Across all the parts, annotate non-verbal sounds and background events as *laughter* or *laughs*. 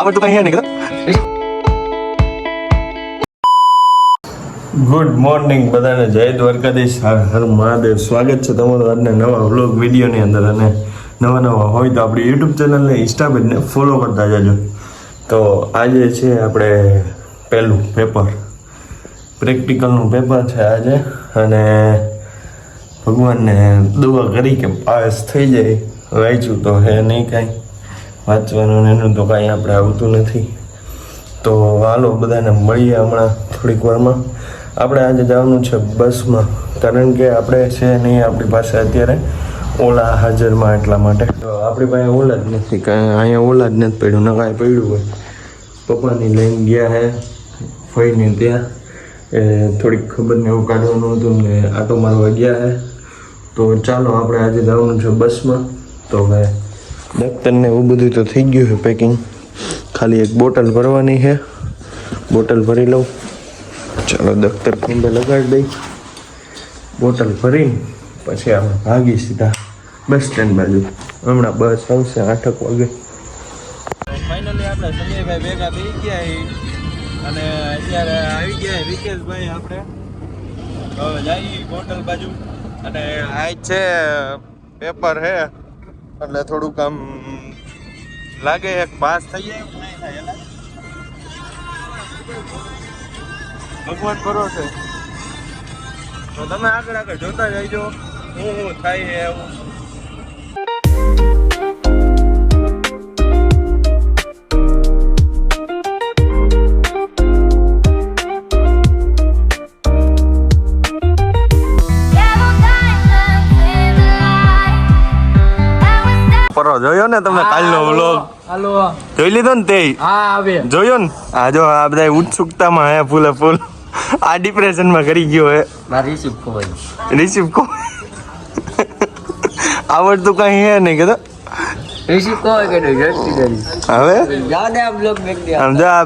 આવડતું કઈ હે નહીં ગુડ મોર્નિંગ બધાને. જય દ્વારકાધીશ. હર હર મહાદેવ. સ્વાગત છે તમારું આજના નવા વ્લોગ વિડીયોની અંદર. અને નવા નવા હોય તો આપણી યુટ્યુબ ચેનલને ઇન્સ્ટા ફોલો કરતા જજો. તો આજે છે આપણે પહેલું પેપર. પ્રેક્ટિકલનું પેપર છે આજે. અને ભગવાનને દુઆ કરી કે પાસ થઈ જાય. વાંચ્યું તો હે નહીં કાંઈ. વાંચવાનું ને એનું તો કાંઈ આપણે આવતું નથી. તો હાલો, બધાને મળીએ હમણાં થોડીક વારમાં. આપણે આજે જવાનું છે બસમાં, કારણ કે આપણે છે નહીં આપણી પાસે અત્યારે ઓલા હાજરમાં એટલા માટે. તો આપણી પાસે ઓલા જ નથી, કાંઈ અહીંયા ઓલા જ નથી પડ્યું, ન કાંઈ પડ્યું હોય. પપ્પાની લઈને ગયા હે ફઈને ત્યાં. એ થોડીક ખબર ને એવું કાઢવાનું હતું ને આટો મારવા ગયા હે. તો ચાલો, આપણે આજે જવાનું છે બસમાં. તો હવે દફતરને એવું બધું તો થઈ ગયું છે પેકિંગ ખાલી એક બોટલ ભરવાની છે. બોટલ ભરી લઉં. ચાલો દફતર ખંભે લગાડી દઈ. બોટલ ભરીને પછી આપણે ભાગી સીધા બસ સ્ટેન્ડ બાજુ. હમણાં બસ આવશે આઠક વાગે. ફાઇનલી આપણે ભેગા થઈ ગયા અને અત્યારે આવી ગયા વિકેશભાઈ આપણે. હવે જઈએ બોટલ બાજુ. અને આ છે પેપર હે. એટલે થોડુંક આમ લાગે એક પાસ થઈ જાય. એવું નહીં થાય એટલે ભગવાન ભરોસે. તો તમે આગળ આગળ જોતા જઈજો હું હું થાય એવું. જોયો ને તમે કાલનો વ્લોગ હાલો. જોઈ લીધો ને તે? હા આવે. જોયો ને? આ જો આ બધા ઉત્સુકતામાં હે ફૂલે ફૂલ. આ ડિપ્રેશનમાં કરી ગયો હે. મારી રિસીવ ખોવાઈ રિસીવ કો આવડતું કઈ હે નહીં કીધું.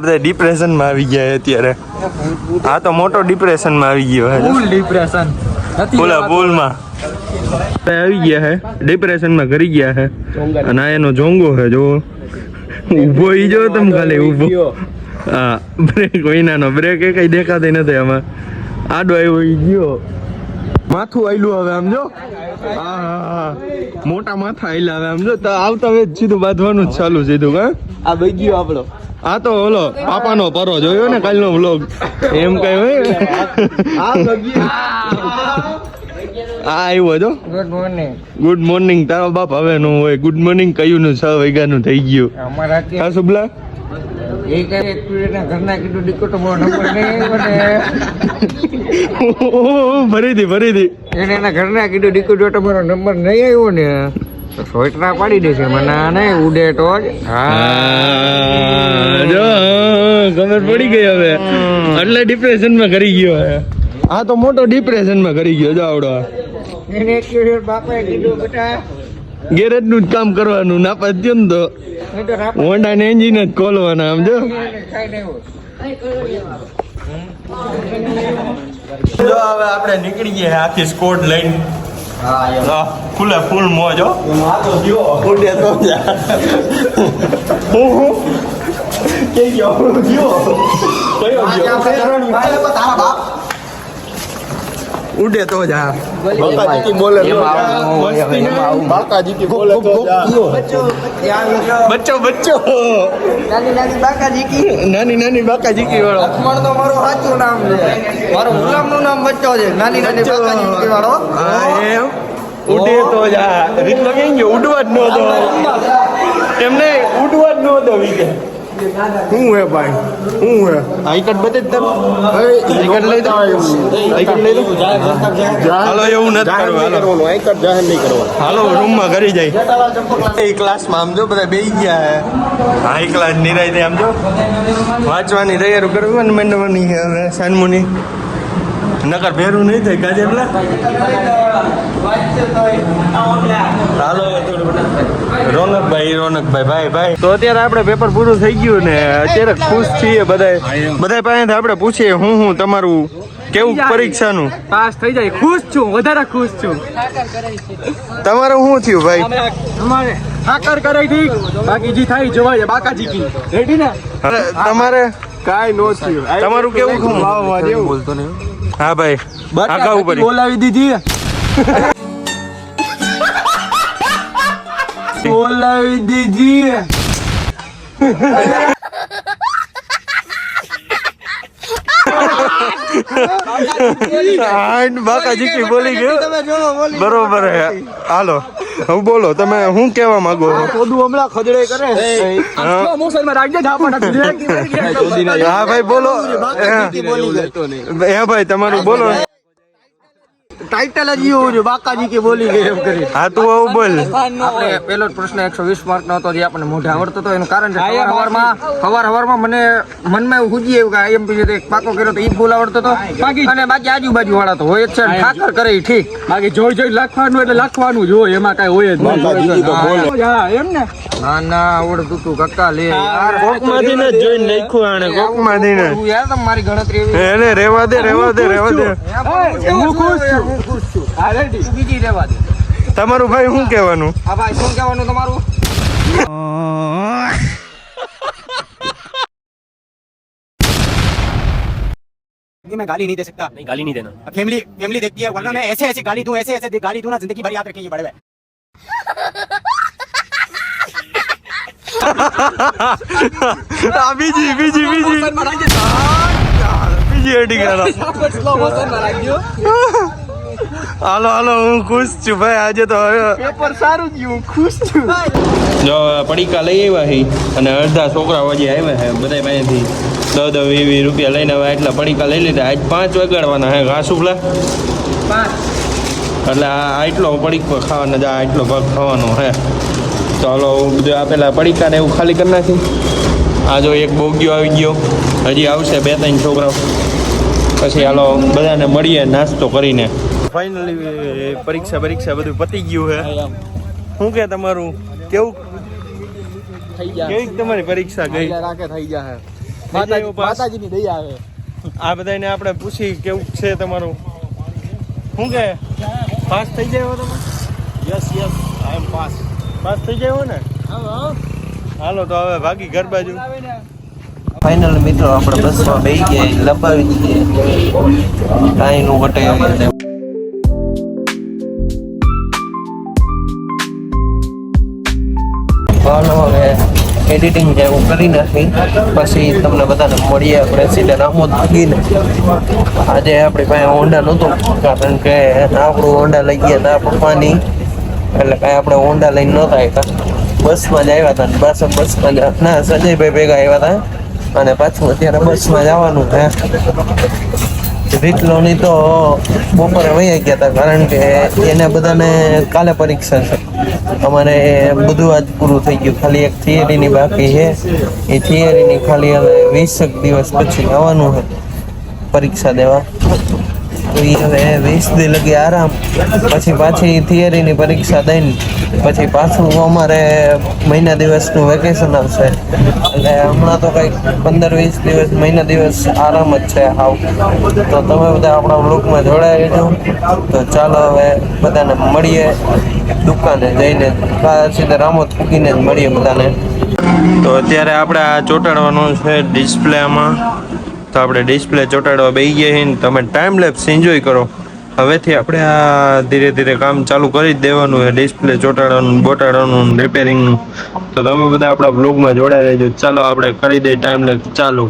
બધા ડિપ્રેશનમાં આવી ગયા અત્યારે. આ તો મોટો ડિપ્રેશનમાં આવી ગયો ફૂલ ડિપ્રેશન ફૂલા રહેવાતું. ફૂલમાં આવી ગયા હે. ડિપ્રેશનમાં કરી ગયા હે. અને આ એનો જોંગો હે જો ઊભો ઈ જો તમ ખાલી ઊભો. હા બ્રેક વિનાનો બ્રેક એ કઈ દેખાતી નથી આમાં. આડો આવ્યો ઈ ગયો. માથું આયલું હવે આમ જો. મોટા માથા આયલા હવે આમ જો. તો આવતા વેજ સીધું બાંધવાનું જ ચાલુ સીધું હા? આ બઈ ગયો આપણો આ તો ઓલો પાપાનો પરો જોયો ને કાલનો વ્લોગ એમ કઈ હોય? આ *laughs* આ આવ્યો હતો ગુડ મોર્નિંગ ગુડ મોર્નિંગ તારો બાપ હવે નું હોય. ગુડ મોર્નિંગ કયું નું છ વાગ્યાનું થઈ ગયું. અમારા હા શુભલા? એ કરે એકચ્યુઅલી ઘરના કીધું ડીકો તો મારો નંબર નહીં મને ફરીથી ફરીથી. એને એના ઘરના કીધું ડીકો તો મારો નંબર નહીં આવ્યો ને. તો સોયટરા પાડી દેશે. મને આ નહીં ઉડે તો જ. હા હા, જો ખબર પડી ગઈ હવે. એટલે ડિપ્રેશનમાં કરી ગયો હા. આ તો મોટો ડિપ્રેશનમાં કરી ગયો. જો આવડો. એને બાપાએ કીધું બેટા ગેરેજનું જ કામ કરવાનું ના પાડ્યો ને તો. હોન્ડા ને એન્જિન જ ખોલવાના સમજો? જો હવે આપણે નીકળી ગયા આખી સ્કોટ લઈને. હા, ફૂલે ફૂલ મોજ હો. તો જા. હું હું કે ગયો હું ગયો? કયો ગયો ઉડે તો જા જા. બચ્ચો બચ્ચો. નાની નાની બાકાજી કી? નાની નાની બાકાજી કી વાળો. લક્ષ્મણ તો મારું સાચું નામ છે. મારું ગુલામનું નામ બચ્ચો છે. નાની નાની બાકાજી કી વાળો. હા એમ? ઉડે તો જા રીત લગી ગયો ઉડવા જ નહોતો એમને ઉડવા જ નહોતો વિકે શું હે ભાઈ હું હે આઈ કાર્ડ બતાજ તને આઈ લઈ દો આઈ કાર્ડ લઈ દો હાલો એવું નથી કરવું હાલો હાલો રૂમમાં કરી જાય. એ ક્લાસમાં આમ જો બધા બેસી ગયા હે. હાઈ ક્લાસ નિરાય આમ જો. વાંચવાની તૈયારી કરવી ને મંડવાની છે હવે સાનમુની. નકર ભેરું નહીં થાય કાજે એટલે હાલો રોનકભાઈ રોનકભાઈ ભાઈ ભાઈ. તો અત્યારે આપણે પેપર પૂરું થઈ ગયું ને અત્યારે ખુશ છીએ બધાય. બધાય પાસેથી આપણે પૂછીએ હું હું તમારું કેવું પરીક્ષાનું? પાસ થઈ જાય. ખુશ છું વધારે ખુશ છું. તમારે શું થયું ભાઈ? તમારે ઠાકર કરાઈ ઠીક બાકી જી થાય જોવા જાય બાકાજી કી રેડી ને? તમારે કાઈ નો થયું. તમારું કેવું? બોલતો નહીં હા ભાઈ આગા ઉપર બોલાવી દીધી. બોલાવી દીધી. હાઈન બાકા જીકી બોલી ગયો. બરોબર હે. હાલો. હવે બોલો તમે શું કહેવા માંગો? છો થોડું હમણાં ખજડે કરે. મોસનમાં રાખજે હા ભાઈ બોલો. હે. હે ભાઈ તમારું બોલો. ટાઇટલ જ એવું છે બાકાજી કે બોલી ગઈ એમ કરી. હા તું આવું બોલ. આપણે પેલો જ પ્રશ્ન એકસો વીસ માર્ક નો હતો જે આપણને મોઢે આવડતો હતો. એનું કારણ છે સવાર સવારમાં સવાર હવારમાં મને મનમાં એવું હુજી એવું કે એમ છે એક પાકો કર્યો તો ઈ ભૂલ આવડતો હતો. અને બાકી આજુબાજુ વાળા તો હોય જ છે ઠાકર કરે ઠીક. બાકી જોઈ જોઈ લખવાનું એટલે લખવાનું જ હોય એમાં કઈ હોય જ નહીં. હા એમ ને? ના ના આવડતું તું કક્કા લે યાર. કોકમાંથી ને જોઈ જોઈને નાખ્યું આણે કોકમાંથી ને યાર તમારી ગણતરી એવી એને રેવા દે રેવા દે રેવા દે. હું ખુશ છું. હું ખુશ છું હા રેડી બીજી રહેવા દે તમારું ભાઈ શું કહેવાનું હા ભાઈ શું કહેવાનું તમારું कि मैं गाली नहीं दे सकता नहीं गाली नहीं देना फैमिली फैमिली देखती है वरना मैं ऐसे ऐसे गाली दूं ऐसे ऐसे गाली दूं ना जिंदगी भर याद रखेंगे बड़े भाई આ બીજી બીજી બીજી બીજી એડી કરો હાલો હાલો હું ખુશ છું ભાઈ. આજે તો હવે પેપર સારું ગયું ખુશ છું. જો પડીકા લઈ આવ્યા હી અને અડધા છોકરા હજી આવ્યા છે બધા પાસેથી દસ દસ વીસ વીસ રૂપિયા લઈને આવ્યા એટલા પડીકા લઈ લીધા. આજ પાંચ વગાડવાના હે ઘાસુકલા એટલે આ આટલો પડીકો ખાવાનો જ આટલો ભાગ ખાવાનો હે. તો હાલો બધું આપેલા પડીકા પડીકાને એવું ખાલી કરી નાખી. આ જો એક બોગ્યો આવી ગયો. હજી આવશે બે ત્રણ છોકરાઓ. પછી હાલો બધાને મળીએ નાસ્તો કરીને. ફાઇનલી પરીક્ષા પરીક્ષા બધું પતી ગયું હે. શું કે તમારું? કેવું? થઈ ગયા. કેવી તમારી પરીક્ષા ગઈ? રાખે થઈ ગયા જાય? માતાજીની દયા આવે આ બધાને આપણે પૂછી કેવું છે તમારું? શું કે? પાસ થઈ જાય તમે? Yes yes I am pass pass થઈ જાય ને? હાલો તો હવે ભાગી ઘર બાજુ. ફાઇનલ મિત્રો આપણે બસમાં બેસી ગયા લંબાવી દઈએ કાંઈ નું ઘટે. હાલો હવે એડિટિંગ જેવું કરી નાખી. પછી તમને બધાને મળીએ આપણે સીધા રામોદ ભાગીને. આજે આપણી પાસે હોન્ડા નહોતું. કારણ કે આપણું હોન્ડા લઈ ગયા હતા પપ્પાની. એટલે કાંઈ આપણે હોન્ડા લઈને નહોતા આવ્યા બસમાં જ આવ્યા હતા પાછા બસમાં જ ના, સંજયભાઈ ભેગા આવ્યા હતા અને પાછું અત્યારે બસમાં જવાનું છે. રીટલોની તો બપોરે વહી ગયા હતા, કારણ કે એને બધાને કાલે પરીક્ષા છે. અમારે બધું આજ પૂરું થઈ ગયું. ખાલી એક થિયરીની બાકી છે. એ થિયરીની ખાલી હવે વીસેક દિવસ પછી આવવાનું છે પરીક્ષા દેવા. તો એ હવે વીસ દી લગી આરામ. પછી પાછી થિયરીની પરીક્ષા દઈને પછી પાછું અમારે મહિના દિવસનું વેકેશન આવશે. એટલે હમણાં તો કંઈક પંદર વીસ દિવસ મહિના દિવસ આરામ જ છે હાવ. તો તમે બધા આપણા બ્લોકમાં જોડાઈ રહેજો. તો ચાલો હવે બધાને મળીએ દુકાને જઈને. સીધા રામોદ ફૂકીને જ મળીએ બધાને. તો અત્યારે આપણે આ ચોંટાડવાનું છે ડિસ્પ્લેમાં. તો આપણે ડિસ્પ્લે ચોટાડવા બેસી ગયા છીએ તમે ટાઈમ લેપ્સ એન્જોય કરો. હવેથી આપણે આ ધીરે ધીરે કામ ચાલુ કરી જ દેવાનું છે ડિસ્પ્લે ચોટાડવાનું, બોટાડવાનું રિપેરિંગનું તો તમે બધા આપણા બ્લોગમાં જોડાઈ રહેજો. ચાલો આપણે કરી દઈએ ટાઈમ લેપ્સ ચાલુ.